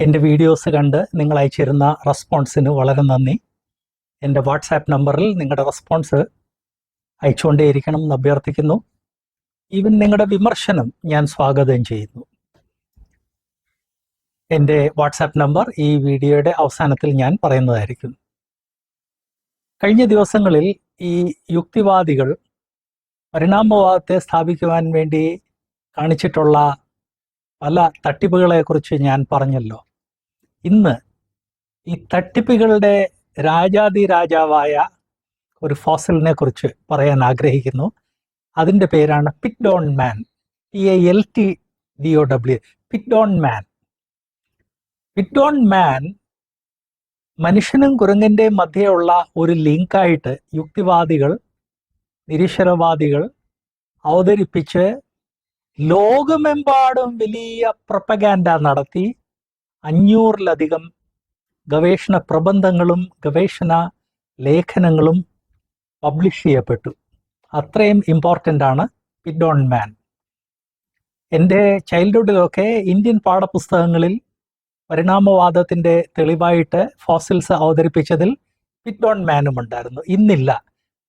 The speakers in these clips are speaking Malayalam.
എന്റെ വീഡിയോസ് കണ്ട് നിങ്ങൾ അയച്ചിരുന്ന റെസ്പോൺസിന് വളരെ നന്ദി. എന്റെ വാട്സാപ്പ് നമ്പറിൽ നിങ്ങളുടെ റെസ്പോൺസ് അയച്ചുകൊണ്ടേയിരിക്കണം എന്ന് അഭ്യർത്ഥിക്കുന്നു. ഈവൻ നിങ്ങളുടെ വിമർശനം ഞാൻ സ്വാഗതം ചെയ്യുന്നു. എന്റെ വാട്സാപ്പ് നമ്പർ ഈ വീഡിയോയുടെ അവസാനത്തിൽ ഞാൻ പറയുന്നതായിരിക്കും. കഴിഞ്ഞ ദിവസങ്ങളിൽ ഈ യുക്തിവാദികൾ പരിണാമവാദത്തെ സ്ഥാപിക്കുവാൻ വേണ്ടി കാണിച്ചിട്ടുള്ള പല തട്ടിപ്പുകളെക്കുറിച്ച് ഞാൻ പറഞ്ഞല്ലോ. ഇന്ന് ഈ തട്ടിപ്പുകളുടെ രാജാതി രാജാവായ ഒരു ഫോസലിനെ കുറിച്ച് പറയാൻ ആഗ്രഹിക്കുന്നു. അതിന്റെ പേരാണ് Piltdown man P A L T D O W Piltdown man Piltdown man മനുഷ്യനും കുരങ്ങിന്റെയും മധ്യയുള്ള ഒരു ലിങ്കായിട്ട് യുക്തിവാദികൾ നിരീശ്വരവാദികൾ അവതരിപ്പിച്ച് ലോകമെമ്പാടും വലിയ പ്രൊപ്പഗാൻഡ നടത്തി. അഞ്ഞൂറിലധികം ഗവേഷണ പ്രബന്ധങ്ങളും ഗവേഷണ ലേഖനങ്ങളും പബ്ലിഷ് ചെയ്യപ്പെട്ടു. അത്രയും ഇമ്പോർട്ടന്റ് ആണ് പിഡോൺ മാൻ എന്റെ ചൈൽഡ്ഹുഡിലൊക്കെ ഇന്ത്യൻ പാഠപുസ്തകങ്ങളിൽ പരിണാമവാദത്തിന്റെ തെളിവായിട്ട് ഫോസിൽസ് അവതരിപ്പിച്ചതിൽ പിഡോൺ മാനും ഉണ്ടായിരുന്നു. ഇന്നില്ല.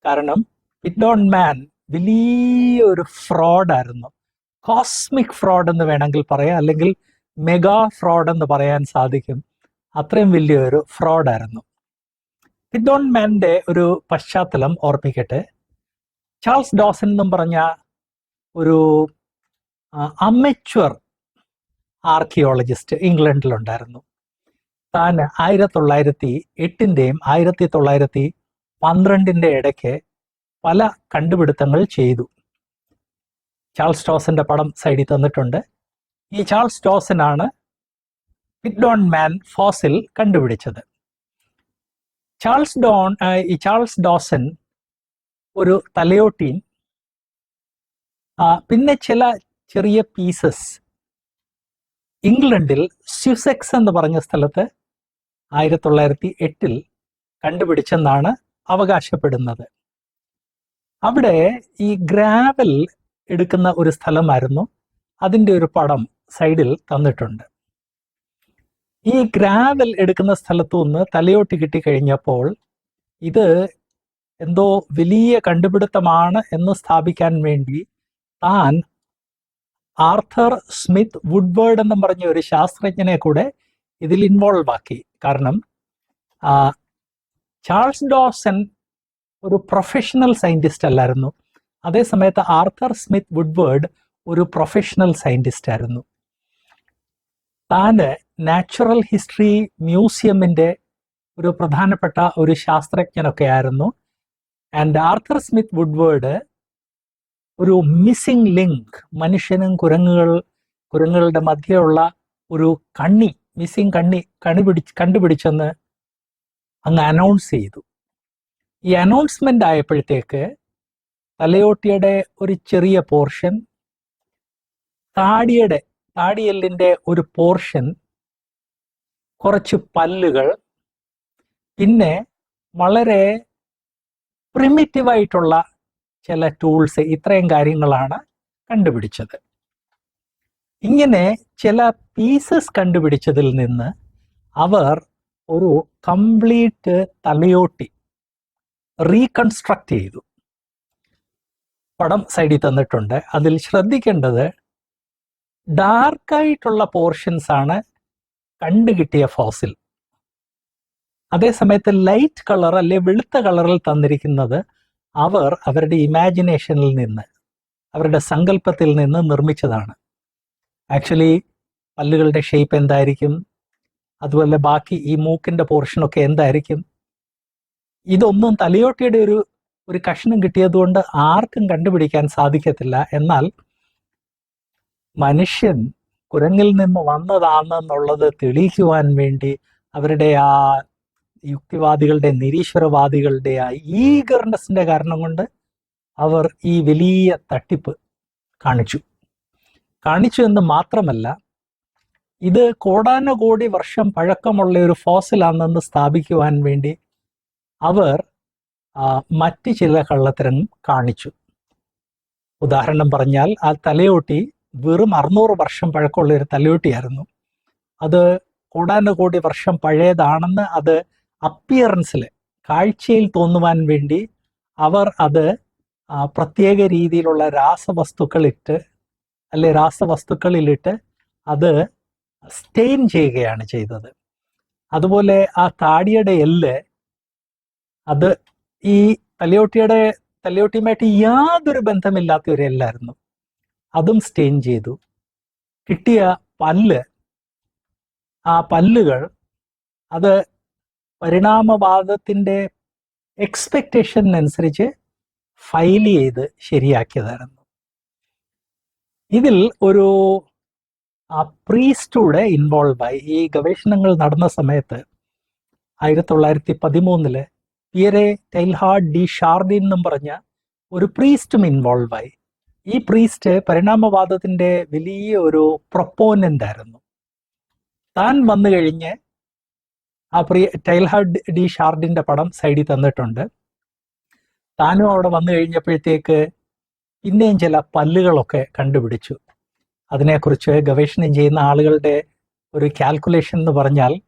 കാരണം പിഡോൺ മാൻ വലിയൊരു ഫ്രോഡായിരുന്നു കോസ്മിക് ഫ്രോഡ് എന്ന് വേണമെങ്കിൽ പറയാം അല്ലെങ്കിൽ മെഗാ ഫ്രോഡ് എന്ന് പറയാൻ സാധിക്കും. അത്രയും വലിയൊരു ഫ്രോഡായിരുന്നു. ഇഡോൺ മാന്റെ ഒരു പശ്ചാത്തലം ഓർമ്മിക്കട്ടെ. ചാൾസ് ഡോസൻ എന്നും പറഞ്ഞ ഒരു അമച്വർ ആർക്കിയോളജിസ്റ്റ് ഇംഗ്ലണ്ടിലുണ്ടായിരുന്നു. താൻ ആയിരത്തി തൊള്ളായിരത്തി എട്ടിന്റെയും ആയിരത്തി തൊള്ളായിരത്തി പന്ത്രണ്ടിന്റെ ഇടയ്ക്ക് പല കണ്ടുപിടുത്തങ്ങൾ ചെയ്തു. ചാൾസ് ടോസിന്റെ പടം സൈഡിൽ തന്നിട്ടുണ്ട്. ഈ ചാൾസ് ടോസിനാണ് പിഡോൺ മാൻ ഫോസിൽ കണ്ടുപിടിച്ചത്. ചാൾസ് ഡോൺ ഈ ചാൾസ് ഡോസൻ ഒരു തലയോട്ടീൻ പിന്നെ ചില ചെറിയ പീസസ് ഇംഗ്ലണ്ടിൽ സ്യുസെക്സ് എന്ന് പറഞ്ഞ സ്ഥലത്ത് ആയിരത്തി തൊള്ളായിരത്തി എട്ടിൽ കണ്ടുപിടിച്ചെന്നാണ് അവകാശപ്പെടുന്നത്. അവിടെ ഈ ഗ്രാവൽ എടുക്കുന്ന ഒരു സ്ഥലമായിരുന്നു. അതിന്റെ ഒരു പടം സൈഡിൽ തന്നിട്ടുണ്ട്. ഈ ഗ്രാവൽ എടുക്കുന്ന സ്ഥലത്തു നിന്ന് തലയോട്ടി കിട്ടിക്കഴിഞ്ഞപ്പോൾ ഇത് എന്തോ വലിയ കണ്ടുപിടുത്തമാണ് എന്ന് സ്ഥാപിക്കാൻ വേണ്ടി താൻ ആർത്തർ സ്മിത്ത് വുഡ്വേർഡ് എന്ന് പറഞ്ഞ ഒരു ശാസ്ത്രജ്ഞനെ കൂടെ ഇതിൽ ഇൻവോൾവ് ആക്കി. കാരണം ചാൾസ് ഡോസൻ ഒരു പ്രൊഫഷണൽ സയന്റിസ്റ്റ് അല്ലായിരുന്നു. അതേസമയത്ത് ആർത്തർ സ്മിത്ത് വുഡ്വേർഡ് ഒരു പ്രൊഫഷണൽ സയന്റിസ്റ്റ് ആയിരുന്നു. താന് നാച്ചുറൽ ഹിസ്റ്ററി മ്യൂസിയമിന്റെ ഒരു പ്രധാനപ്പെട്ട ഒരു ശാസ്ത്രജ്ഞനൊക്കെ ആയിരുന്നു ആൻഡ് ആർത്തർ സ്മിത്ത് വുഡ്വേർഡ് ഒരു മിസ്സിംഗ് ലിങ്ക് മനുഷ്യനും കുരങ്ങുകൾ കുരങ്ങുകളുടെ മധ്യയുള്ള ഒരു കണ്ണി മിസ്സിംഗ് കണ്ണി കണ്ടുപിടിച്ച് കണ്ടുപിടിച്ചെന്ന് അങ്ങ് അനൗൺസ് ചെയ്തു. ഈ അനൗൺസ്മെന്റ് ആയപ്പോഴത്തേക്ക് തലയോട്ടിയുടെ ഒരു ചെറിയ പോർഷൻ താടിയുടെ താടിയെല്ലിന്റെ ഒരു പോർഷൻ കുറച്ച് പല്ലുകൾ പിന്നെ വളരെ പ്രിമിറ്റീവായിട്ടുള്ള ചില ടൂൾസ് ഇത്രയും കാര്യങ്ങളാണ് കണ്ടുപിടിച്ചത്. ഇങ്ങനെ ചില പീസസ് കണ്ടുപിടിച്ചതിൽ നിന്ന് അവർ ഒരു കംപ്ലീറ്റ് തലയോട്ടി റീകൺസ്ട്രക്ട് ചെയ്തു. പടം സൈഡിൽ തന്നിട്ടുണ്ട്. അതിൽ ശ്രദ്ധിക്കേണ്ടത് ഡാർക്കായിട്ടുള്ള പോർഷൻസ് ആണ് കണ്ടുകിട്ടിയ ഫോസിൽ. അതേസമയത്ത് ലൈറ്റ് കളർ അല്ലെ വെളുത്ത കളറിൽ തന്നിരിക്കുന്നത് അവർ അവരുടെ ഇമാജിനേഷനിൽ നിന്ന് അവരുടെ സങ്കല്പത്തിൽ നിന്ന് നിർമ്മിച്ചതാണ്. ആക്ച്വലി പല്ലുകളുടെ ഷേപ്പ് എന്തായിരിക്കും? അതുപോലെ ബാക്കി ഈ മൂക്കിന്റെ പോർഷനൊക്കെ എന്തായിരിക്കും? ഇതൊന്നും തലയോട്ടിയുടെ ഒരു ഒരു കഷ്ണം കിട്ടിയതുകൊണ്ട് ആർക്കും കണ്ടുപിടിക്കാൻ സാധിക്കത്തില്ല. എന്നാൽ മനുഷ്യൻ കുരങ്ങിൽ നിന്ന് വന്നതാണെന്നുള്ളത് തെളിയിക്കുവാൻ വേണ്ടി അവരുടെ ആ യുക്തിവാദികളുടെ നിരീശ്വരവാദികളുടെ ആ ഈഗർനെസിന്റെ കാരണം കൊണ്ട് അവർ ഈ വലിയ തട്ടിപ്പ് കാണിച്ചു. കാണിച്ചു എന്ന് മാത്രമല്ല ഇത് കോടാനുകോടി വർഷം പഴക്കമുള്ള ഒരു ഫോസിലാണെന്ന് സ്ഥാപിക്കുവാൻ വേണ്ടി അവർ മറ്റ് ചില കള്ളത്തരം കാണിച്ചു. ഉദാഹരണം പറഞ്ഞാൽ ആ തലയോട്ടി വെറും അറുന്നൂറ് വർഷം പഴക്കമുള്ള ഒരു തലയോട്ടിയായിരുന്നു. അത് കോടാനുകോടി വർഷം പഴയതാണെന്ന് അത് അപ്പിയറൻസിൽ കാഴ്ചയിൽ തോന്നുവാൻ വേണ്ടി അവർ അത് പ്രത്യേക രീതിയിലുള്ള രാസവസ്തുക്കളിട്ട് അല്ലെ രാസവസ്തുക്കളിലിട്ട് അത് സ്റ്റെയിൻ ചെയ്യുകയാണ് ചെയ്തത്. അതുപോലെ ആ താടിയുടെ എല്ല് അത് ഈ തലയോട്ടിയുടെ തലയോട്ടിയുമായിട്ട് യാതൊരു ബന്ധമില്ലാത്തവരെല്ലായിരുന്നു. അതും സ്റ്റെയിൻ ചെയ്തു. കിട്ടിയ പല്ല് ആ പല്ലുകൾ അത് പരിണാമവാദത്തിന്റെ എക്സ്പെക്ടേഷനുസരിച്ച് ഫയൽ ചെയ്ത് ശരിയാക്കിയതായിരുന്നു. ഇതിൽ ഒരു ആ പ്രീസ്റ്റൂടെ ഇൻവോൾവായി. ഈ ഗവേഷണങ്ങൾ നടന്ന സമയത്ത് ആയിരത്തി തൊള്ളായിരത്തി പതിമൂന്നിൽ പിയറെ ടൈൽഹാർഡ് ഡി ഷാർഡിൻ എന്നും പറഞ്ഞ ഒരു പ്രീസ്റ്റും ഇൻവോൾവ് ആയി. ഈ പ്രീസ്റ്റ് പരിണാമവാദത്തിന്റെ വലിയ ഒരു പ്രൊപ്പോനന്റ് ആയിരുന്നു. താൻ വന്നു കഴിഞ്ഞ് ആ പ്രീ ടൈൽഹാർഡ് ഡി ഷാർഡിന്റെ പടം സൈഡിൽ തന്നിട്ടുണ്ട്. താനും അവിടെ വന്നു കഴിഞ്ഞപ്പോഴത്തേക്ക് പിന്നെയും ചില പല്ലുകളൊക്കെ കണ്ടുപിടിച്ചു. അതിനെക്കുറിച്ച് ഗവേഷണം ചെയ്യുന്ന ആളുകളുടെ ഒരു കാൽക്കുലേഷൻ എന്ന് പറഞ്ഞാൽ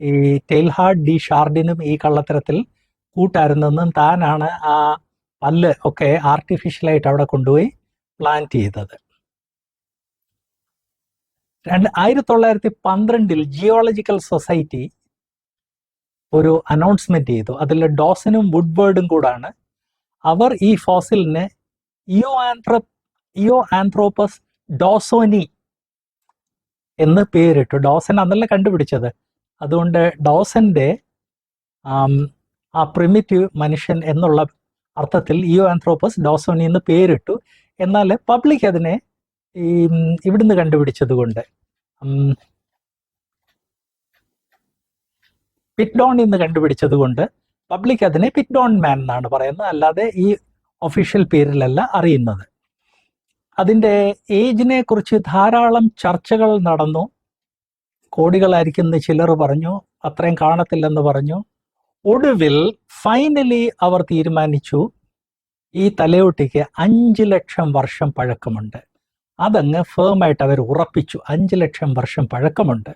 ഈ ടെയിൽഹാർഡ് ഡി ഷാർഡിനും ഈ കള്ളത്തരത്തിൽ കൂട്ടായിരുന്നെന്നും താനാണ് ആ പല്ല് ഒക്കെ ആർട്ടിഫിഷ്യലായിട്ട് അവിടെ കൊണ്ടുപോയി പ്ലാന്റ് ചെയ്തത്. രണ്ട് ആയിരത്തി തൊള്ളായിരത്തി പന്ത്രണ്ടിൽ ജിയോളജിക്കൽ സൊസൈറ്റി ഒരു അനൗൺസ്മെന്റ് ചെയ്തു. അതിൽ ഡോസനും വുഡ്ബേർഡും കൂടാണ്. അവർ ഈ ഫോസിലിനെ ഇയോ ആൻട്രോ ഇയോ ആൻത്രോപ്പസ് ഡോസോനി എന്ന് പേരിട്ടു. ഡോസൻ അന്നല്ല കണ്ടുപിടിച്ചത്? അതുകൊണ്ട് ഡോസന്റെ ആം, പ്രിമിറ്റീവ് മനുഷ്യൻ എന്നുള്ള അർത്ഥത്തിൽ ഇയോ ആന്ത്രോപ്പസ് ഡോസോണി എന്ന് പേരിട്ടു. എന്നാൽ പബ്ലിക് അതിനെ ഈ ഇവിടുന്ന് കണ്ടുപിടിച്ചത് കൊണ്ട് പിറ്റ്ഡോൺ എന്ന് കണ്ടുപിടിച്ചത് കൊണ്ട് പബ്ലിക് അതിനെ പിറ്റ്ഡോൺ മാൻ എന്നാണ് പറയുന്നത്. അല്ലാതെ ഈ ഒഫീഷ്യൽ പേരിലല്ല അറിയുന്നത്. അതിന്റെ ഏജിനെ കുറിച്ച് ധാരാളം ചർച്ചകൾ നടന്നു. കോടികളായിരിക്കും എന്ന് ചിലർ പറഞ്ഞു. അത്രയും കാണത്തില്ലെന്ന് പറഞ്ഞു. ഒടുവിൽ ഫൈനലി അവർ തീരുമാനിച്ചു ഈ തലയോട്ടിക്ക് അഞ്ച് ലക്ഷം വർഷം പഴക്കമുണ്ട്. അതങ്ങ് ഫേമായിട്ട് അവർ ഉറപ്പിച്ചു അഞ്ച് ലക്ഷം വർഷം പഴക്കമുണ്ട്.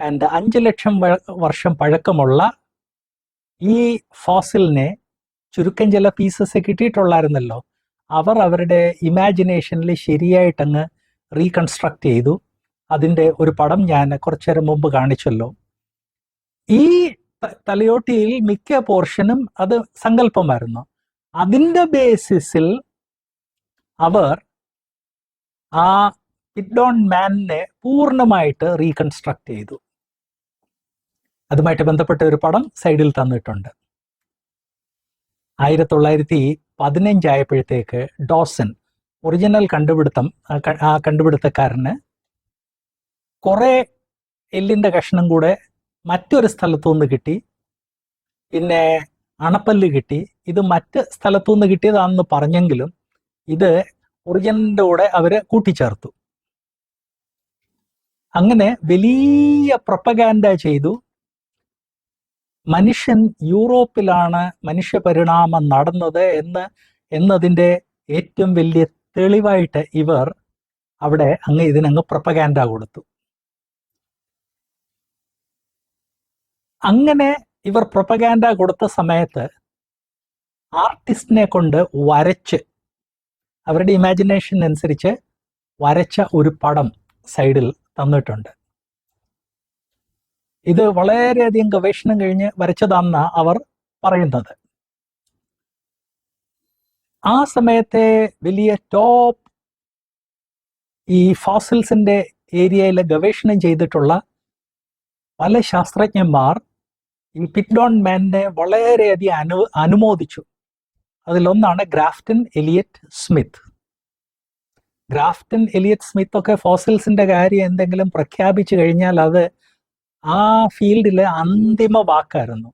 ആൻഡ് അഞ്ച് ലക്ഷം വർഷം പഴക്കമുള്ള ഈ ഫോസിലിനെ ചുരുക്കം ചില പീസസ് കിട്ടിയിട്ടുള്ളായിരുന്നല്ലോ. അവർ അവരുടെ ഇമാജിനേഷനിൽ ശരിയായിട്ടങ്ങ് റീകൺസ്ട്രക്ട് ചെയ്തു. അതിന്റെ ഒരു പടം ഞാൻ കുറച്ചു നേരം മുമ്പ് കാണിച്ചല്ലോ. ഈ തലയോട്ടിയിൽ മിക്ക പോർഷനും അത് സങ്കല്പമായിരുന്നു. അതിന്റെ ബേസിസിൽ അവർ ആ പിഡോൺ മാനിനെ പൂർണമായിട്ട് റീകൺസ്ട്രക്ട് ചെയ്തു. അതുമായിട്ട് ബന്ധപ്പെട്ട ഒരു പടം സൈഡിൽ തന്നിട്ടുണ്ട്. ആയിരത്തി തൊള്ളായിരത്തി പതിനഞ്ചായപ്പോഴത്തേക്ക് ഡോസൻ ഒറിജിനൽ കണ്ടുപിടുത്തം ആ കണ്ടുപിടുത്തക്കാരന് കുറെ എല്ലിന്റെ കഷ്ണം കൂടെ മറ്റൊരു സ്ഥലത്തു നിന്ന് കിട്ടി. പിന്നെ അണപ്പല്ല് കിട്ടി. ഇത് മറ്റ് സ്ഥലത്തു നിന്ന് കിട്ടിയതാണെന്ന് പറഞ്ഞെങ്കിലും ഇത് ഒറിജിനലിന്റെ കൂടെ അവർ കൂട്ടിച്ചേർത്തു. അങ്ങനെ വലിയ പ്രൊപ്പഗാൻഡ ചെയ്തു. മനുഷ്യൻ യൂറോപ്പിലാണ് മനുഷ്യ പരിണാമം നടന്നത് എന്ന് എന്നതിന്റെ ഏറ്റവും വലിയ തെളിവായിട്ട് ഇവർ അവിടെ അങ്ങ് ഇതിനങ്ങ് പ്രൊപ്പഗാൻഡ കൊടുത്തു. അങ്ങനെ ഇവർ പ്രൊപ്പഗാൻഡ കൊടുത്ത സമയത്ത് ആർട്ടിസ്റ്റിനെ കൊണ്ട് വരച്ച് അവരുടെ ഇമാജിനേഷൻ അനുസരിച്ച് വരച്ച ഒരു പടം സൈഡിൽ തന്നിട്ടുണ്ട്. ഇത് വളരെയധികം ഗവേഷണം കഴിഞ്ഞ് വരച്ചതാണെന്നാണ് അവർ പറയുന്നത്. ആ സമയത്തെ വലിയ ടോപ്പ് ഈ ഫോസിൽസിന്റെ ഏരിയയിൽ ഗവേഷണം ചെയ്തിട്ടുള്ള പല ശാസ്ത്രജ്ഞന്മാർ ഈ പിറ്റ്ഡോൺ മാനെ വളരെയധികം അനു അനുമോദിച്ചു. അതിലൊന്നാണ് Grafton Elliot Smith. Grafton Elliot Smith ഒക്കെ ഫോസിൽസിന്റെ കാര്യം എന്തെങ്കിലും പ്രഖ്യാപിച്ചു കഴിഞ്ഞാൽ അത് ആ ഫീൽഡിലെ അന്തിമ വാക്കായിരുന്നു.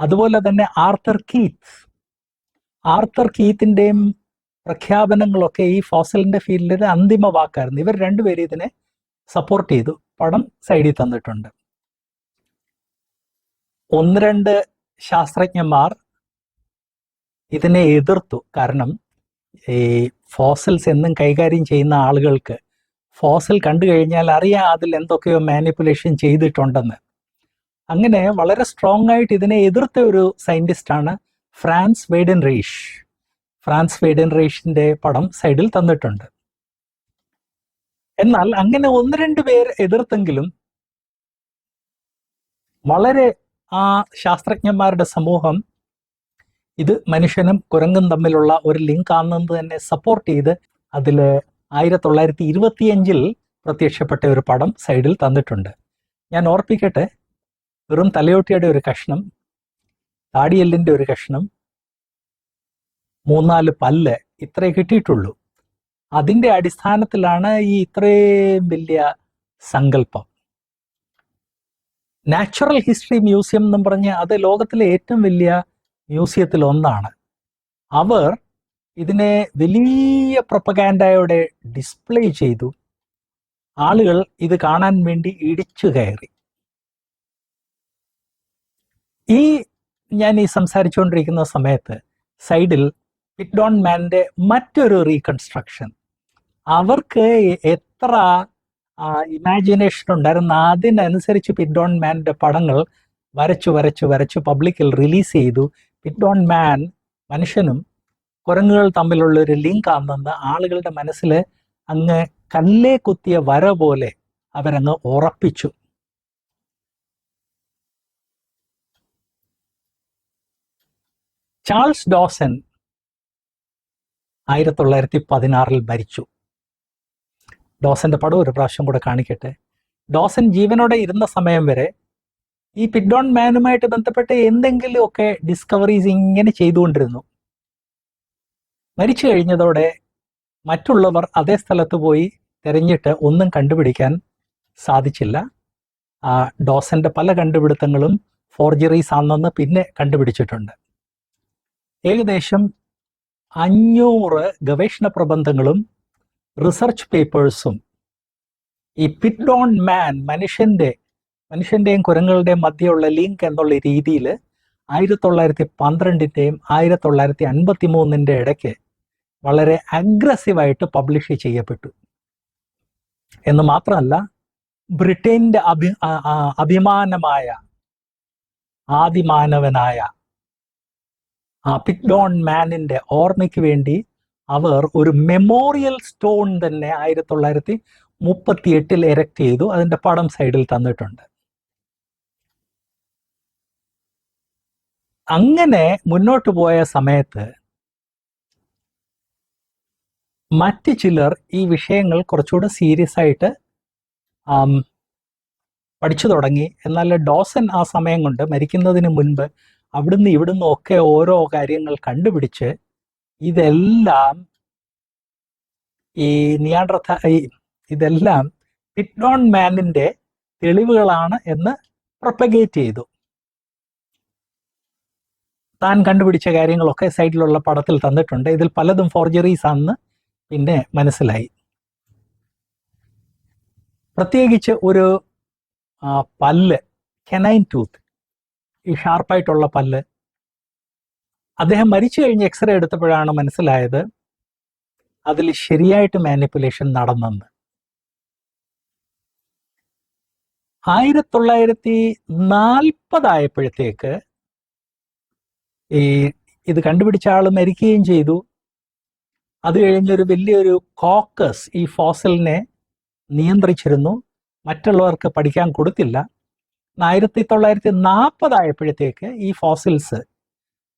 അതുപോലെ തന്നെ ആർത്തർ കീത്ത്. ആർത്തർ കീത്തിന്റെയും പ്രഖ്യാപനങ്ങളൊക്കെ ഈ ഫോസലിന്റെ ഫീൽഡിലെ അന്തിമ വാക്കായിരുന്നു. ഇവർ രണ്ടുപേരും ഇതിനെ സപ്പോർട്ട് ചെയ്തു. പടം സൈഡിൽ തന്നിട്ടുണ്ട്. ഒന്ന് രണ്ട് ശാസ്ത്രജ്ഞന്മാർ ഇതിനെ എതിർത്തു. കാരണം ഈ ഫോസൽസ് എന്നും കൈകാര്യം ചെയ്യുന്ന ആളുകൾക്ക് ഫോസൽ കണ്ടു കഴിഞ്ഞാൽ അറിയാം അതിൽ എന്തൊക്കെയോ മാനിപ്പുലേഷൻ ചെയ്തിട്ടുണ്ടെന്ന്. അങ്ങനെ വളരെ സ്ട്രോങ് ആയിട്ട് ഇതിനെ എതിർത്ത ഒരു സയന്റിസ്റ്റാണ് ഫ്രാൻസ് വെയ്ഡൻ റേഷ് ഫ്രാൻസ് വെയ്ഡൻ റേഷിന്റെ പടം സൈഡിൽ തന്നിട്ടുണ്ട്. എന്നാൽ അങ്ങനെ ഒന്ന് രണ്ട് പേർ എതിർത്തെങ്കിലും വളരെ ആ ശാസ്ത്രജ്ഞന്മാരുടെ സമൂഹം ഇത് മനുഷ്യനും കുരങ്ങും തമ്മിലുള്ള ഒരു ലിങ്ക് ആണെന്ന് തന്നെ സപ്പോർട്ട് ചെയ്ത് അതിൽ ആയിരത്തി തൊള്ളായിരത്തി ഇരുപത്തിയഞ്ചിൽ പ്രത്യക്ഷപ്പെട്ട ഒരു പടം സൈഡിൽ തന്നിട്ടുണ്ട്. ഞാൻ ഓർപ്പിക്കട്ടെ വെറും തലയോട്ടിയുടെ ഒരു കഷ്ണം താടിയെല്ലിന്റെ ഒരു കഷ്ണം മൂന്നാൽ പല്ല് ഇത്രേ കിട്ടിയിട്ടുള്ളൂ. അതിന്റെ അടിസ്ഥാനത്തിലാണ് ഈ ഇത്രയും വലിയ സങ്കല്പം. നാച്ചുറൽ ഹിസ്റ്ററി മ്യൂസിയം എന്നും പറഞ്ഞ് അത് ലോകത്തിലെ ഏറ്റവും വലിയ മ്യൂസിയത്തിൽ ഒന്നാണ്. അവർ ഇതിനെ വലിയ പ്രൊപ്പഗാൻഡയോടെ ഡിസ്പ്ലേ ചെയ്തു. ആളുകൾ ഇത് കാണാൻ വേണ്ടി ഇടിച്ചു കയറി. ഈ ഞാൻ ഈ സംസാരിച്ചുകൊണ്ടിരിക്കുന്ന സമയത്ത് സൈഡിൽ പിറ്റ്ഡോൺ മാനിന്റെ മറ്റൊരു റീകൺസ്ട്രക്ഷൻ അവർക്ക് എത്ര ഇമാജിനേഷൻ ഉണ്ടായിരുന്നു. അതിനനുസരിച്ച് പിറ്റ്ഡോൺ മാന്റെ പടങ്ങൾ വരച്ചു വരച്ചു വരച്ചു പബ്ലിക്കിൽ റിലീസ് ചെയ്തു. പിറ്റ്ഡോൺ മാൻ മനുഷ്യനും കുരങ്ങുകൾ തമ്മിലുള്ള ഒരു ലിങ്ക് ആണെന്ന് ആളുകളുടെ മനസ്സിൽ അങ്ങ് കല്ലേ കുത്തിയ വര പോലെ അവരങ്ങ് ഉറപ്പിച്ചു. ചാൾസ് ഡോസൻ ആയിരത്തി തൊള്ളായിരത്തി പതിനാറിൽ മരിച്ചു. ഡോസന്റെ പടം ഒരു പ്രാവശ്യം കൂടെ കാണിക്കട്ടെ. ഡോസൻ ജീവനോടെ ഇരുന്ന സമയം വരെ ഈ പിഡോൺ മാനുമായിട്ട് ബന്ധപ്പെട്ട് എന്തെങ്കിലുമൊക്കെ ഡിസ്കവറീസ് ഇങ്ങനെ ചെയ്തുകൊണ്ടിരുന്നു. മരിച്ചു കഴിഞ്ഞതോടെ മറ്റുള്ളവർ അതേ സ്ഥലത്ത് പോയി തിരഞ്ഞിട്ട് ഒന്നും കണ്ടുപിടിക്കാൻ സാധിച്ചില്ല. ആ ഡോസന്റെ പല കണ്ടുപിടുത്തങ്ങളും ഫോർജറീസ് ആണെന്ന് പിന്നെ കണ്ടുപിടിച്ചിട്ടുണ്ട്. ഏകദേശം അഞ്ഞൂറ് ഗവേഷണ പ്രബന്ധങ്ങളും റിസർച്ച് പേപ്പേഴ്സും ഈ പിറ്റ് ഓൺ മാൻ മനുഷ്യന്റെ മനുഷ്യന്റെയും കുരങ്ങളുടെയും മധ്യയുള്ള ലിങ്ക് എന്നുള്ള രീതിയിൽ ആയിരത്തി തൊള്ളായിരത്തി പന്ത്രണ്ടിന്റെയും ആയിരത്തി തൊള്ളായിരത്തി അൻപത്തി മൂന്നിന്റെ ഇടയ്ക്ക് വളരെ അഗ്രസീവായിട്ട് പബ്ലിഷ് ചെയ്യപ്പെട്ടു. എന്ന് മാത്രമല്ല ബ്രിട്ടനിന്റെ അഭി അഭിമാനമായ ആദിമാനവനായ ആ പിക്ഡോൺ മാനിന്റെ ഓർമ്മയ്ക്ക് വേണ്ടി അവർ ഒരു മെമ്മോറിയൽ സ്റ്റോൺ തന്നെ ആയിരത്തി തൊള്ളായിരത്തി മുപ്പത്തി എട്ടിൽ എറക്ട് ചെയ്തു. അതിന്റെ പടം സൈഡിൽ തന്നിട്ടുണ്ട്. അങ്ങനെ മുന്നോട്ട് പോയ സമയത്ത് മറ്റ് ചിലർ ഈ വിഷയങ്ങൾ കുറച്ചുകൂടെ സീരിയസ് ആയിട്ട് പഠിച്ചു തുടങ്ങി. എന്നാൽ ഡോസൻ ആ സമയം കൊണ്ട് മരിക്കുന്നതിന് മുൻപ് അവിടുന്ന് ഇവിടുന്ന് ഒക്കെ ഓരോ കാര്യങ്ങൾ കണ്ടുപിടിച്ച് ഇതെല്ലാം ഈ നിയാണ്ട്രഥ ഇതെല്ലാം പിറ്റ്ഡോൺ മാനിന്റെ തെളിവുകളാണ് എന്ന് പ്രൊപ്പഗേറ്റ് ചെയ്തു. താൻ കണ്ടുപിടിച്ച കാര്യങ്ങളൊക്കെ സൈഡിലുള്ള പടത്തിൽ തന്നിട്ടുണ്ട്. ഇതിൽ പലതും ഫോർജറീസ് ആണെന്ന് പിന്നെ മനസ്സിലായി. പ്രത്യേകിച്ച് ഒരു പല്ല് കെനൈൻ ടൂത്ത് ഈ ഷാർപ്പായിട്ടുള്ള പല്ല് അദ്ദേഹം മരിച്ചു കഴിഞ്ഞ് എക്സ്റേ എടുത്തപ്പോഴാണ് മനസ്സിലായത് അതിൽ ശരിയായിട്ട് മാനിപ്പുലേഷൻ നടന്നെന്ന്. ആയിരത്തി തൊള്ളായിരത്തി നാൽപ്പതായപ്പോഴത്തേക്ക് ഈ ഇത് കണ്ടുപിടിച്ച ആൾ മരിക്കുകയും ചെയ്തു. അത് കഴിഞ്ഞൊരു വലിയൊരു കോക്കസ് ഈ ഫോസലിനെ നിയന്ത്രിച്ചിരുന്നു. മറ്റുള്ളവർക്ക് പഠിക്കാൻ കൊടുത്തില്ല. ആയിരത്തി തൊള്ളായിരത്തി നാൽപ്പതായപ്പോഴത്തേക്ക് ഈ ഫോസിൽസ്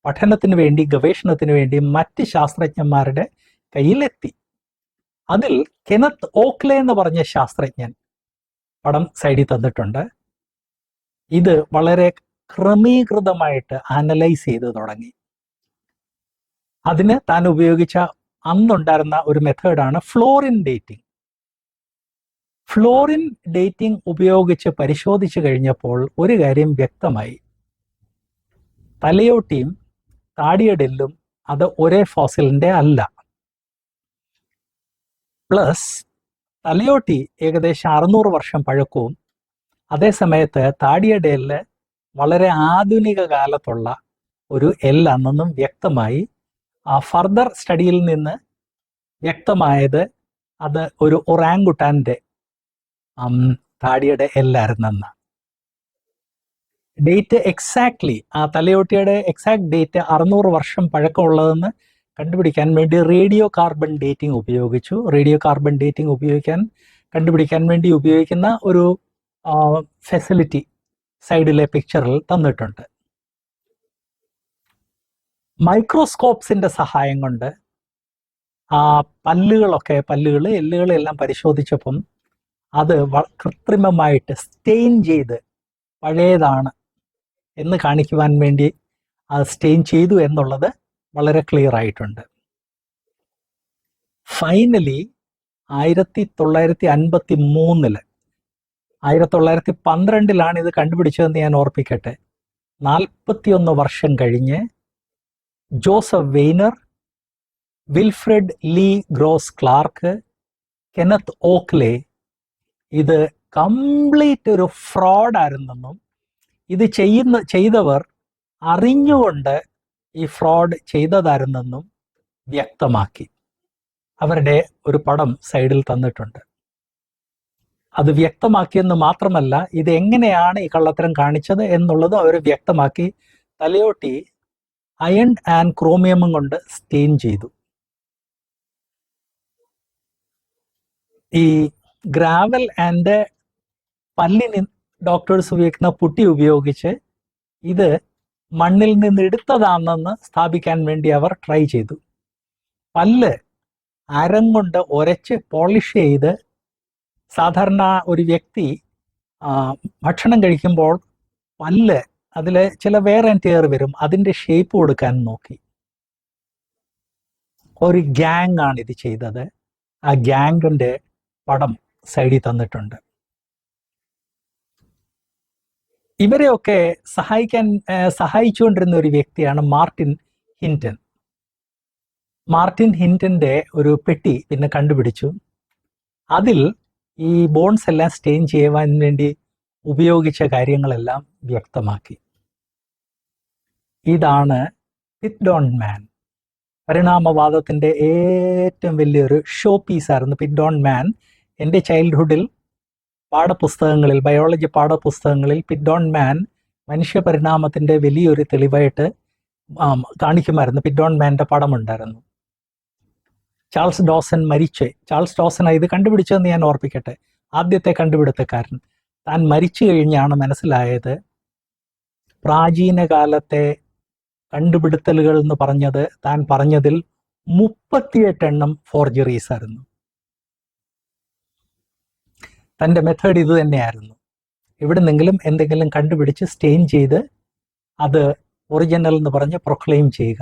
പഠനത്തിന് വേണ്ടി ഗവേഷണത്തിന് വേണ്ടി മറ്റ് ശാസ്ത്രജ്ഞന്മാരുടെ കയ്യിലെത്തി. അതിൽ കെനത്ത് ഓക്ലെ എന്ന് പറഞ്ഞ ശാസ്ത്രജ്ഞൻ പടം സൈഡിൽ തന്നിട്ടുണ്ട്. ഇത് വളരെ ക്രമീകൃതമായിട്ട് അനലൈസ് ചെയ്ത് തുടങ്ങി. അതിന് താൻ ഉപയോഗിച്ച അന്നുണ്ടായിരുന്ന ഒരു മെത്തേഡാണ് ഫ്ലോറിൻ ഡേറ്റിംഗ്. ഫ്ലോറിൻ ഡേറ്റിംഗ് ഉപയോഗിച്ച് പരിശോധിച്ചു കഴിഞ്ഞപ്പോൾ ഒരു കാര്യം വ്യക്തമായി. തലയോട്ടിയും താടിയടെല്ലും അത് ഒരേ ഫോസിലിന്റെ അല്ല. പ്ലസ് തലയോട്ടി ഏകദേശം അറുന്നൂറ് വർഷം പഴക്കവും അതേ അതേസമയത്ത് താടിയടേലിൽ വളരെ ആധുനിക കാലത്തുള്ള ഒരു എല്ലാണെന്നും വ്യക്തമായി ആ ഫർദർ സ്റ്റഡിയിൽ നിന്ന് വ്യക്തമായത് അത് ഒരു ഒറാങ്കുട്ടാന്റെ താടിയുടെ എല്ലായിരുന്നെന്ന് ഡേറ്റ് എക്സാക്ട്ലി ആ തലയോട്ടിയുടെ എക്സാക്ട് ഡേറ്റ് അറുന്നൂറ് വർഷം പഴക്കമുള്ളതെന്ന് കണ്ടുപിടിക്കാൻ വേണ്ടി റേഡിയോ കാർബൺ ഡേറ്റിംഗ് ഉപയോഗിച്ചു. റേഡിയോ കാർബൺ ഡേറ്റിംഗ് ഉപയോഗിക്കാൻ കണ്ടുപിടിക്കാൻ വേണ്ടി ഉപയോഗിക്കുന്ന ഒരു ഫെസിലിറ്റി സൈഡിലെ പിക്ചറിൽ തന്നിട്ടുണ്ട്. മൈക്രോസ്കോപ്സിന്റെ സഹായം കൊണ്ട് ആ പല്ലുകളൊക്കെ പല്ലുകൾ എല്ലുകളെല്ലാം പരിശോധിച്ചപ്പം അത് കൃത്രിമമായിട്ട് സ്റ്റെയിൻ ചെയ്ത് പഴയതാണ് എന്ന് കാണിക്കുവാൻ വേണ്ടി അത് സ്റ്റെയിൻ ചെയ്തു എന്നുള്ളത് വളരെ ക്ലിയർ ആയിട്ടുണ്ട്. ഫൈനലി ആയിരത്തി തൊള്ളായിരത്തി അൻപത്തി മൂന്നിൽ ആയിരത്തി തൊള്ളായിരത്തി പന്ത്രണ്ടിലാണ് ഇത് കണ്ടുപിടിച്ചതെന്ന് ഞാൻ ഓർപ്പിക്കട്ടെ. നാൽപ്പത്തിയൊന്ന് വർഷം കഴിഞ്ഞ് Joseph Weiner Wilfred Le Gros Clark Kenneth Oakley ഇത് കംപ്ലീറ്റ് ഒരു ഫ്രോഡായിരുന്നെന്നും ഇത് ചെയ്യുന്ന ചെയ്തവർ അറിഞ്ഞുകൊണ്ട് ഈ ഫ്രോഡ് ചെയ്തതായിരുന്നെന്നും വ്യക്തമാക്കി. അവരുടെ ഒരു പടം സൈഡിൽ തന്നിട്ടുണ്ട്. അത് വ്യക്തമാക്കിയെന്ന് മാത്രമല്ല ഇത് എങ്ങനെയാണ് ഈ കള്ളത്തരം കാണിച്ചത് എന്നുള്ളതും അവർ വ്യക്തമാക്കി തലയോട്ടി അയൺ ആൻഡ് ക്രോമിയമും കൊണ്ട് സ്റ്റെയിൻ ചെയ്തു. ഈ ഗ്രാവൽ ആൻഡ് പല്ലിന് ഡോക്ടേഴ്സ് ഉപയോഗിക്കുന്ന പുട്ടി ഉപയോഗിച്ച് ഇത് മണ്ണിൽ നിന്ന് എടുത്തതാണെന്ന് സ്ഥാപിക്കാൻ വേണ്ടി അവർ ട്രൈ ചെയ്തു. പല്ല് അരം കൊണ്ട് ഒരച്ച് പോളിഷ് ചെയ്ത് സാധാരണ ഒരു വ്യക്തി ഭക്ഷണം കഴിക്കുമ്പോൾ പല്ല് അതിൽ ചില വേറെ ടിയർ വരും. അതിന്റെ ഷേപ്പ് കൊടുക്കാൻ നോക്കി. ഒരു ഗ്യാങ് ആണ് ഇത് ചെയ്തത്. ആ ഗ്യാങ്ങിന്റെ പടം സൈഡിൽ തന്നിട്ടുണ്ട്. ഇവരെയൊക്കെ സഹായിക്കാൻ സഹായിച്ചുകൊണ്ടിരുന്ന ഒരു വ്യക്തിയാണ് മാർട്ടിൻ ഹിന്റൻ. മാർട്ടിൻ ഹിന്റന്റെ ഒരു പെട്ടി പിന്നെ കണ്ടുപിടിച്ചു. അതിൽ ഈ ബോൺസ് എല്ലാം സ്റ്റെയിൻ ചെയ്യുവാൻ വേണ്ടി ഉപയോഗിച്ച കാര്യങ്ങളെല്ലാം വ്യക്തമാക്കി. ഇതാണ് പിറ്റ്ഡോൺ മാൻ പരിണാമവാദത്തിന്റെ ഏറ്റവും വലിയൊരു ഷോ പീസായിരുന്നു പിറ്റ്ഡോൺ മാൻ എന്റെ ചൈൽഡ്ഹുഡിൽ പാഠപുസ്തകങ്ങളിൽ ബയോളജി പാഠപുസ്തകങ്ങളിൽ പിറ്റ്ഡോൺ മാൻ മനുഷ്യ പരിണാമത്തിന്റെ വലിയൊരു തെളിവായിട്ട് കാണിക്കുമായിരുന്നു. ഓൺ മാന്റെ പടമുണ്ടായിരുന്നു ചാൾസ് ഡോസൻ മരിച്ച് ചാൾസ് ഡോസൻ ഇത് കണ്ടുപിടിച്ചതെന്ന് ഞാൻ ഓർപ്പിക്കട്ടെ. ആദ്യത്തെ കണ്ടുപിടുത്തക്കാരൻ. താൻ മരിച്ചു കഴിഞ്ഞാണ് മനസ്സിലായത്. പ്രാചീന കാലത്തെ കണ്ടുപിടുത്തലുകൾ എന്ന് പറഞ്ഞത് താൻ പറഞ്ഞതിൽ മുപ്പത്തിയെട്ടെണ്ണം ഫോർജറീസ് ആയിരുന്നു. തന്റെ മെത്തേഡ് ഇത് തന്നെയായിരുന്നു. എവിടുന്നെങ്കിലും എന്തെങ്കിലും കണ്ടുപിടിച്ച് സ്റ്റെയിൻ ചെയ്ത് അത് ഒറിജിനൽ എന്ന് പറഞ്ഞ് പ്രൊക്ലെയിം ചെയ്യുക.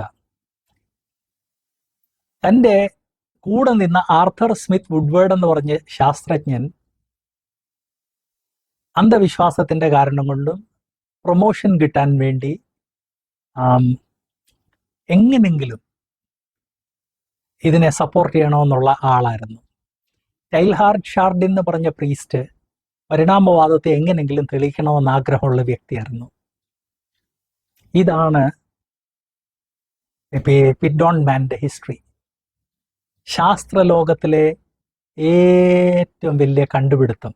തന്റെ കൂടെ നിന്ന ആർത്തർ സ്മിത്ത് വുഡ്വേർഡ് എന്ന് പറഞ്ഞ ശാസ്ത്രജ്ഞൻ അന്ധവിശ്വാസത്തിന്റെ കാരണം കൊണ്ടും പ്രൊമോഷൻ കിട്ടാൻ വേണ്ടി എങ്ങനെങ്കിലും ഇതിനെ സപ്പോർട്ട് ചെയ്യണമെന്നുള്ള ആളായിരുന്നു. ടൈൽഹാർഡ് ഷാർഡ് എന്ന് പറഞ്ഞ പ്രീസ്റ്റ് പരിണാമവാദത്തെ എങ്ങനെങ്കിലും തെളിയിക്കണമെന്ന് ആഗ്രഹമുള്ള വ്യക്തിയായിരുന്നു. ഇതാണ് പിഡോൺ മാന്റെ ഹിസ്റ്ററി ശാസ്ത്രലോകത്തിലെ ഏറ്റവും വലിയ കണ്ടുപിടുത്തം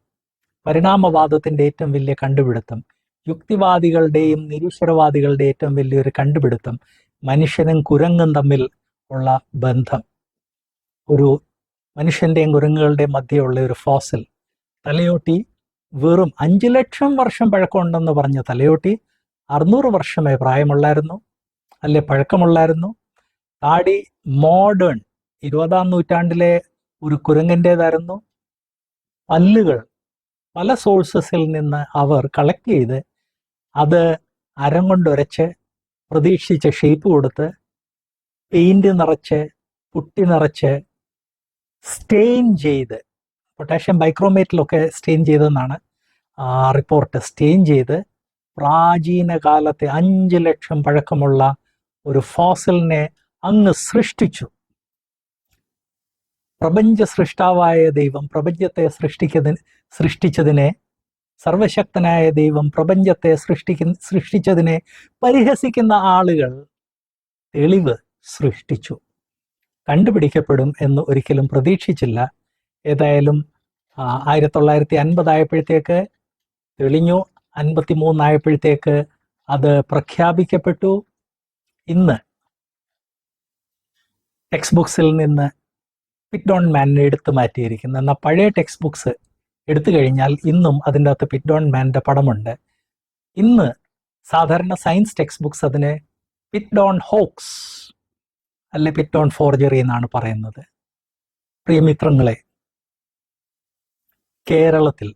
പരിണാമവാദത്തിന്റെ ഏറ്റവും വലിയ കണ്ടുപിടുത്തം യുക്തിവാദികളുടെയും നിരീശ്വരവാദികളുടെ ഏറ്റവും വലിയൊരു കണ്ടുപിടുത്തം മനുഷ്യനും കുരങ്ങും തമ്മിൽ ഉള്ള ബന്ധം. ഒരു മനുഷ്യന്റെയും കുരങ്ങുകളുടെയും മധ്യയുള്ള ഒരു ഫോസിൽ തലയോട്ടി വെറും അഞ്ചു ലക്ഷം വർഷം പഴക്കമുണ്ടെന്ന് പറഞ്ഞ തലയോട്ടി അറുന്നൂറ് വർഷമേ പ്രായമുള്ളായിരുന്നു അല്ലെ പഴക്കമുള്ളായിരുന്നു. താടി മോഡേൺ ഇരുപതാം നൂറ്റാണ്ടിലെ ഒരു കുരങ്ങന്റേതായിരുന്നു പല്ലുകൾ പല സോഴ്സസിൽ നിന്ന് അവർ കളക്ട് ചെയ്ത് അത് അരം കൊണ്ടുരച്ച് പ്രതീക്ഷിച്ച ഷേപ്പ് കൊടുത്ത് പെയിന്റ് നിറച്ച് പുട്ടി നിറച്ച് സ്റ്റെയിൻ ചെയ്ത് പൊട്ടാഷ്യം ബൈക്രോമേറ്റിലൊക്കെ സ്റ്റെയിൻ ചെയ്തെന്നാണ് റിപ്പോർട്ട്. സ്റ്റെയിൻ ചെയ്ത് പ്രാചീന കാലത്തെ അഞ്ച് ലക്ഷം പഴക്കമുള്ള ഒരു ഫോസിലിനെ അങ്ങ് സൃഷ്ടിച്ചു. പ്രപഞ്ച സൃഷ്ടാവായ ദൈവം പ്രപഞ്ചത്തെ സൃഷ്ടിക്കതിന് സൃഷ്ടിച്ചതിനെ സർവശക്തനായ ദൈവം പ്രപഞ്ചത്തെ സൃഷ്ടിക്കുന്ന സൃഷ്ടിച്ചതിനെ പരിഹസിക്കുന്ന ആളുകൾ തെളിവ് സൃഷ്ടിച്ചു. കണ്ടുപിടിക്കപ്പെടും എന്ന് ഒരിക്കലും പ്രതീക്ഷിച്ചില്ല. ഏതായാലും ആയിരത്തി തൊള്ളായിരത്തി അൻപതായപ്പോഴത്തേക്ക് തെളിഞ്ഞു. അൻപത്തി മൂന്നായപ്പോഴത്തേക്ക് അത് പ്രഖ്യാപിക്കപ്പെട്ടു. ഇന്ന് ടെക്സ്റ്റ് ബുക്സിൽ നിന്ന് പിറ്റോൺ മാനിനെ എടുത്തു മാറ്റിയിരിക്കുന്നു. എന്നാൽ പഴയ ടെക്സ്റ്റ് ബുക്സ് എടുത്തു കഴിഞ്ഞാൽ ഇന്നും അതിന്റെ അകത്ത് പിറ്റോൺ മാന്റെ പടമുണ്ട്. ഇന്ന് സാധാരണ സയൻസ് ടെക്സ്റ്റ് ബുക്സ് അതിനെ പിറ്റോൺ ഹോക്സ് അല്ലെ പിറ്റോൺ ഫോർജറി എന്നാണ് പറയുന്നത്. പ്രിയമിത്രങ്ങളെ കേരളത്തിൽ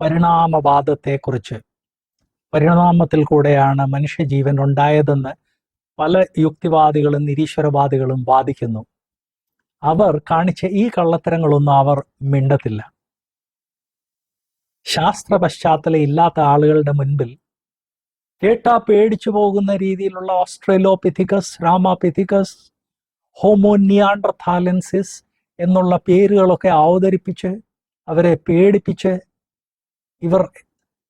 പരിണാമവാദത്തെക്കുറിച്ച് പരിണാമത്തിൽ കൂടെയാണ് മനുഷ്യജീവൻ ഉണ്ടായതെന്ന് പല യുക്തിവാദികളും നിരീശ്വരവാദികളും വാദിക്കുന്നു. അവർ കാണിച്ച ഈ കള്ളത്തരങ്ങളൊന്നും അവർ മിണ്ടത്തില്ല. ശാസ്ത്ര പശ്ചാത്തലം ഇല്ലാത്ത ആളുകളുടെ മുൻപിൽ കേട്ടാ പേടിച്ചു പോകുന്ന രീതിയിലുള്ള ഓസ്ട്രേലോപിഥിക്കസ് രാമാപിഥിക്കസ് ഹോമോനിയാൻഡർഥാലൻസിസ് എന്നുള്ള പേരുകളൊക്കെ അവതരിപ്പിച്ച് അവരെ പേടിപ്പിച്ച് ഇവർ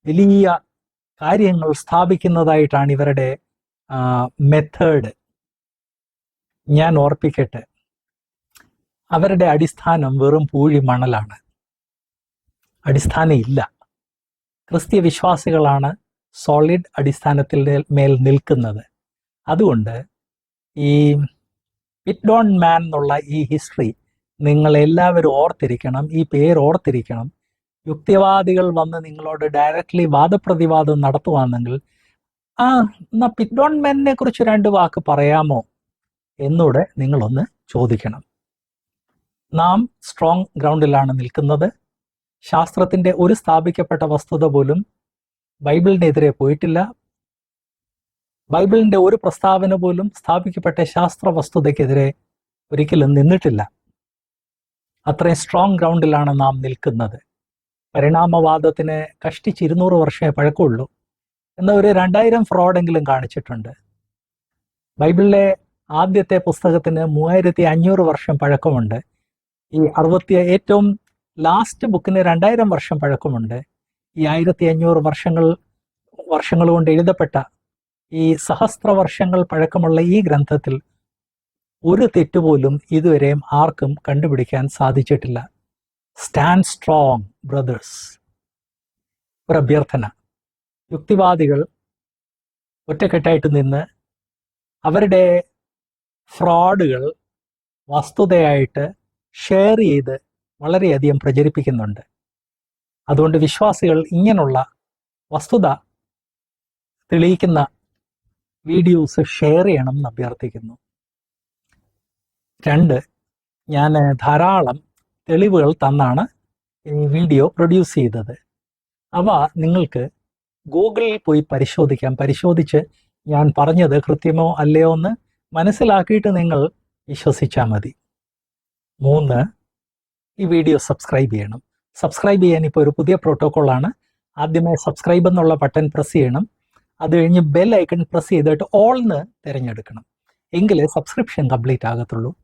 വലിയ കാര്യങ്ങൾ സ്ഥാപിക്കുന്നതായിട്ടാണ് ഇവരുടെ മെത്തേഡ് ഞാൻ ഓർപ്പിക്കട്ടെ. അവരുടെ അടിസ്ഥാനം വെറും പൂഴി മണലാണ്. അടിസ്ഥാനം ഇല്ല. ക്രിസ്ത്യ വിശ്വാസികളാണ് സോളിഡ് അടിസ്ഥാനത്തിൽ മേൽ നിൽക്കുന്നത്. അതുകൊണ്ട് ഈ ഇറ്റ് ഡോൺ മാൻ എന്നുള്ള ഈ ഹിസ്റ്ററി നിങ്ങൾ എല്ലാവരും ഓർത്തിരിക്കണം ഈ പേര് ഓർത്തിരിക്കണം. യുക്തിവാദികൾ വന്ന് നിങ്ങളോട് ഡയറക്റ്റ്ലി വാദപ്രതിവാദം നടത്തുവാണെങ്കിൽ ആ എന്നാ പിറ്റോൺ മാനിനെ കുറിച്ച് രണ്ട് വാക്ക് പറയാമോ? എന്നൂടെ നിങ്ങളൊന്ന് ചോദിക്കണം. നാം സ്ട്രോങ് ഗ്രൗണ്ടിലാണ് നിൽക്കുന്നത്. ശാസ്ത്രത്തിന്റെ ഒരു സ്ഥാപിക്കപ്പെട്ട വസ്തുത പോലും ബൈബിളിനെതിരെ പോയിട്ടില്ല. ബൈബിളിന്റെ ഒരു പ്രസ്താവന പോലും സ്ഥാപിക്കപ്പെട്ട ശാസ്ത്ര വസ്തുതയ്ക്കെതിരെ ഒരിക്കലും നിന്നിട്ടില്ല. അത്രയും സ്ട്രോങ് ഗ്രൗണ്ടിലാണ് നാം നിൽക്കുന്നത്. പരിണാമവാദത്തിന് കഷ്ടിച്ച് ഇരുന്നൂറ് വർഷമേ പഴക്കമുള്ളൂ എന്ന ഒരു രണ്ടായിരം ഫ്രോഡെങ്കിലും കാണിച്ചിട്ടുണ്ട്. ബൈബിളിലെ ആദ്യത്തെ പുസ്തകത്തിന് മൂവായിരത്തി അഞ്ഞൂറ് വർഷം പഴക്കമുണ്ട്. ഈ അറുപത്തി ഏറ്റവും ലാസ്റ്റ് ബുക്കിന് രണ്ടായിരം വർഷം പഴക്കമുണ്ട്. ഈ ആയിരത്തി അഞ്ഞൂറ് വർഷങ്ങൾ വർഷങ്ങൾ കൊണ്ട് എഴുതപ്പെട്ട ഈ സഹസ്ര വർഷങ്ങൾ പഴക്കമുള്ള ഈ ഗ്രന്ഥത്തിൽ ഒരു തെറ്റുപോലും ഇതുവരെയും ആർക്കും കണ്ടുപിടിക്കാൻ സാധിച്ചിട്ടില്ല. Stand strong brothers. ഒരു അഭ്യർത്ഥന. യുക്തിവാദികൾ ഒറ്റക്കെട്ടായിട്ട് നിന്ന് അവരുടെ ഫ്രോഡുകൾ വസ്തുതയായിട്ട് ഷെയർ ചെയ്ത് വളരെയധികം പ്രചരിപ്പിക്കുന്നുണ്ട്. അതുകൊണ്ട് വിശ്വാസികൾ ഇങ്ങനെയുള്ള വസ്തുത തെളിയിക്കുന്ന വീഡിയോസ് ഷെയർ ചെയ്യണം എന്ന് അഭ്യർത്ഥിക്കുന്നു. രണ്ട് ഞാൻ ധാരാളം തെളിവുകൾ തന്നാണ് ഈ വീഡിയോ പ്രൊഡ്യൂസ് ചെയ്തത്. അവ നിങ്ങൾക്ക് ഗൂഗിളിൽ പോയി പരിശോധിക്കാം. പരിശോധിച്ച് ഞാൻ പറഞ്ഞത് കൃത്യമോ അല്ലയോ എന്ന് മനസ്സിലാക്കിയിട്ട് നിങ്ങൾ വിശ്വസിച്ചാൽ മതി. മൂന്ന് ഈ വീഡിയോ സബ്സ്ക്രൈബ് ചെയ്യണം. സബ്സ്ക്രൈബ് ചെയ്യാൻ ഇപ്പോൾ ഒരു പുതിയ പ്രോട്ടോക്കോളാണ്. ആദ്യമേ സബ്സ്ക്രൈബ് എന്നുള്ള ബട്ടൺ പ്രസ് ചെയ്യണം. അത് കഴിഞ്ഞ് ബെൽ ഐക്കൺ പ്രസ് ചെയ്തിട്ട് ഓൾന്ന് തിരഞ്ഞെടുക്കണം. എങ്കിലേ സബ്സ്ക്രിപ്ഷൻ കംപ്ലീറ്റ് ആകത്തുള്ളൂ.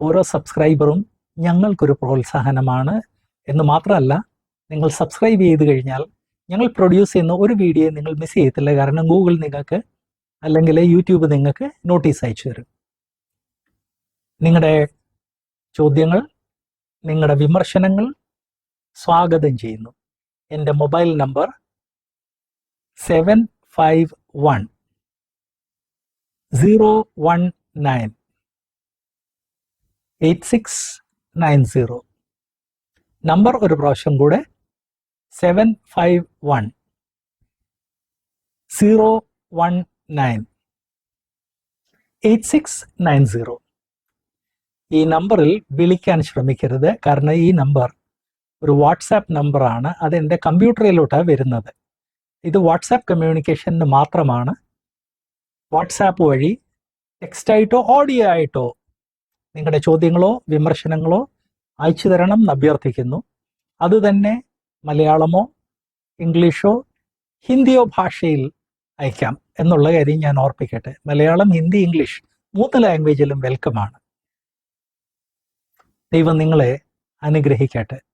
ഓരോ സബ്സ്ക്രൈബറും ഞങ്ങൾക്കൊരു പ്രോത്സാഹനമാണ്. എന്ന് മാത്രമല്ല നിങ്ങൾ സബ്സ്ക്രൈബ് ചെയ്ത് കഴിഞ്ഞാൽ ഞങ്ങൾ പ്രൊഡ്യൂസ് ചെയ്യുന്ന ഒരു വീഡിയോ നിങ്ങൾ മിസ് ചെയ്യത്തില്ല. കാരണം ഗൂഗിൾ നിങ്ങൾക്ക് അല്ലെങ്കിൽ യൂട്യൂബ് നിങ്ങൾക്ക് നോട്ടീസ് അയച്ചു തരും. നിങ്ങളുടെ ചോദ്യങ്ങൾ നിങ്ങളുടെ വിമർശനങ്ങൾ സ്വാഗതം ചെയ്യുന്നു. എന്റെ mobile number seven five one zero one nine eight six nine zero. Number ഒരു പ്രാവശ്യം കൂടെ seven five one zero one nine eight six nine zero. ഈ നമ്പറിൽ വിളിക്കാൻ ശ്രമിക്കരുത്. കാരണം ഈ നമ്പർ ഒരു വാട്സാപ്പ് നമ്പറാണ് അത് എന്റെ കമ്പ്യൂട്ടറിലോട്ടാണ് വരുന്നത്. ഇത് വാട്സാപ്പ് കമ്മ്യൂണിക്കേഷന് മാത്രമാണ്. വാട്സാപ്പ് വഴി ടെക്സ്റ്റായിട്ടോ ഓഡിയോ ആയിട്ടോ നിങ്ങളുടെ ചോദ്യങ്ങളോ വിമർശനങ്ങളോ അയച്ചു തരണം എന്ന് അഭ്യർത്ഥിക്കുന്നു. അതുതന്നെ മലയാളമോ ഇംഗ്ലീഷോ ഹിന്ദിയോ ഭാഷയിൽ അയക്കാം എന്നുള്ള കാര്യം ഞാൻ ഓർപ്പിക്കട്ടെ. മലയാളം ഹിന്ദി ഇംഗ്ലീഷ് മൂന്ന് ലാംഗ്വേജിലും വെൽക്കമാണ് ദൈവം നിങ്ങളെ അനുഗ്രഹിക്കട്ടെ.